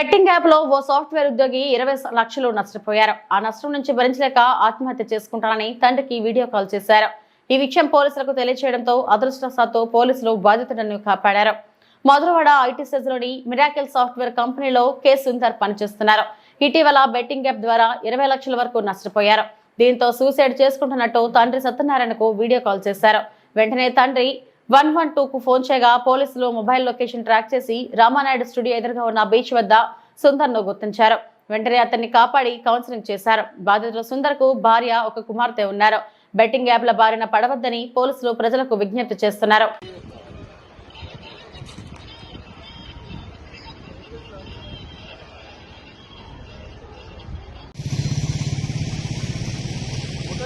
Betting యాప్లో ఓ software ఉద్యోగి ఇరవై లక్షలు నష్టపోయారు. ఆ నష్టం నుంచి భరించలేక ఆత్మహత్య చేసుకుంటానని తండ్రికి వీడియో కాల్ చేశారు. ఈ విషయం పోలీసులకు తెలియజేయడంతో అదృష్టవశాత్తు పోలీసులు బాధితులను కాపాడారు. మధురవాడ ఐటీ లోని మిరాకిల్ సాఫ్ట్వేర్ కంపెనీలో కె సుందర్ పనిచేస్తున్నారు. ఇటీవల బెట్టింగ్ యాప్ ద్వారా ఇరవై లక్షల వరకు నష్టపోయారు. దీంతో సూసైడ్ చేసుకుంటున్నట్టు తండ్రి సత్యనారాయణకు వీడియో కాల్ చేశారు. వెంటనే తండ్రి వన్ వన్ టూకు ఫోన్ చేయగా పోలీసులు మొబైల్ లొకేషన్ ట్రాక్ చేసి రామానాయుడు స్టూడియో ఎదురుగా ఉన్న బీచ్ వద్ద సుందర్ను గుర్తించారు. వెంటనే అతన్ని కాపాడి కౌన్సిలింగ్ చేశారు. బాధితులు సుందర్కు భార్య ఒక కుమార్తె ఉన్నారు. బెట్టింగ్ యాప్ల బారిన పడవద్దని పోలీసులు ప్రజలకు విజ్ఞప్తి చేస్తున్నారు.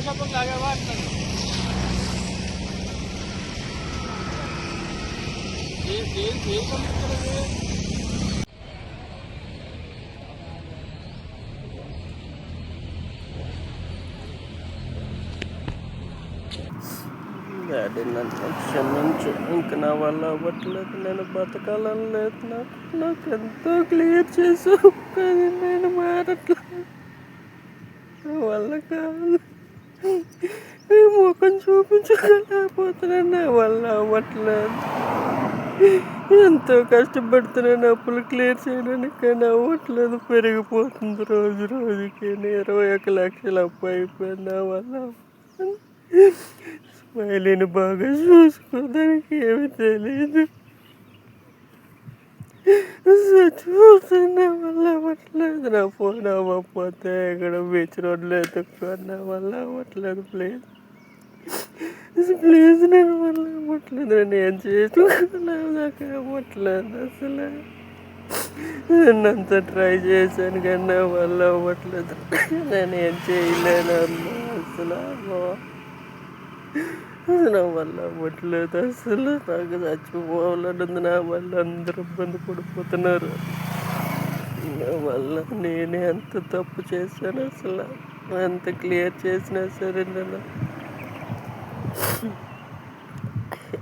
చెప్పండి లాగావా అంటున్నాను ఏ- ఏ- ఏ కంప్యూటర్ అది? డాడీ నన్ను క్షమించు ఇంక నా వల్ల అవ్వట్లేదు నేను బతకాలని లేదు నాకు నాకు ఎంతో క్లియర్ చేసావు కానీ నేను మారట్లేదు నా వల్ల కాదు నీ ముఖం చూపించలేకపోతున్నాను నా వల్ల అవ్వట్లేదు ఎంతో కష్టపడుతున్నాను అప్పులు క్లియర్ చేయడానికి కానీ అవ్వట్లేదు పెరిగిపోతుంది రోజు రోజుకి. ఇరవై ఒక లక్షలు అప్పు అయిపోయింది నా వల్ల స్మైలీని బాగా చూసుకోవడానికి ఏమి తెలియదు చూస్తున్నా వల్ల అవ్వట్లేదు నా ఫోన్ అవ్వకపోతే ఇక్కడ బీచ్ రోడ్లో ఎత్తుక్కోని వల్ల అవ్వట్లేదు ప్లీజ్. ప్లీజ్ నేను వల్ల అవ్వట్లేదు నేను ఏం చేసుకున్నాను నాకు అవ్వట్లేదు అసలు. నేను అంత ట్రై చేశాను కానీ నా వల్ల అవ్వట్లేదు. నేను ఏం చేయలేను అమ్మా అసలు. అమ్మా. నా వల్ల అవ్వట్లేదు అసలు. నాకు చచ్చిపోవాలని నా వల్ల అందరూ ఇబ్బంది పడిపోతున్నారు. నా వల్ల నేనే అంత తప్పు చేశాను అసలు. ఎంత క్లియర్ చేసినా సరే నేను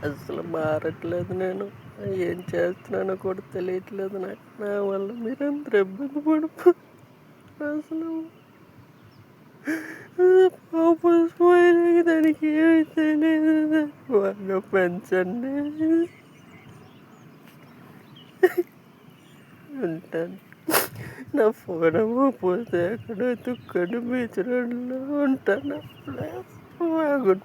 అసలు మారట్లేదు నేను. ఏం చేస్తున్నానో కూడా తెలియట్లేదు నాకు. నా వల్ల మీరందరూ ఇబ్బంది పడిపో అసలు. పాపం దానికి ఏమైతే లేదు బాగా పెంచండి. ఉంటాను నా ఫోన్ పోతే అక్కడ తుక్కడు బీచ్ రోడ్లో ఉంటాను. బాగుంటుంది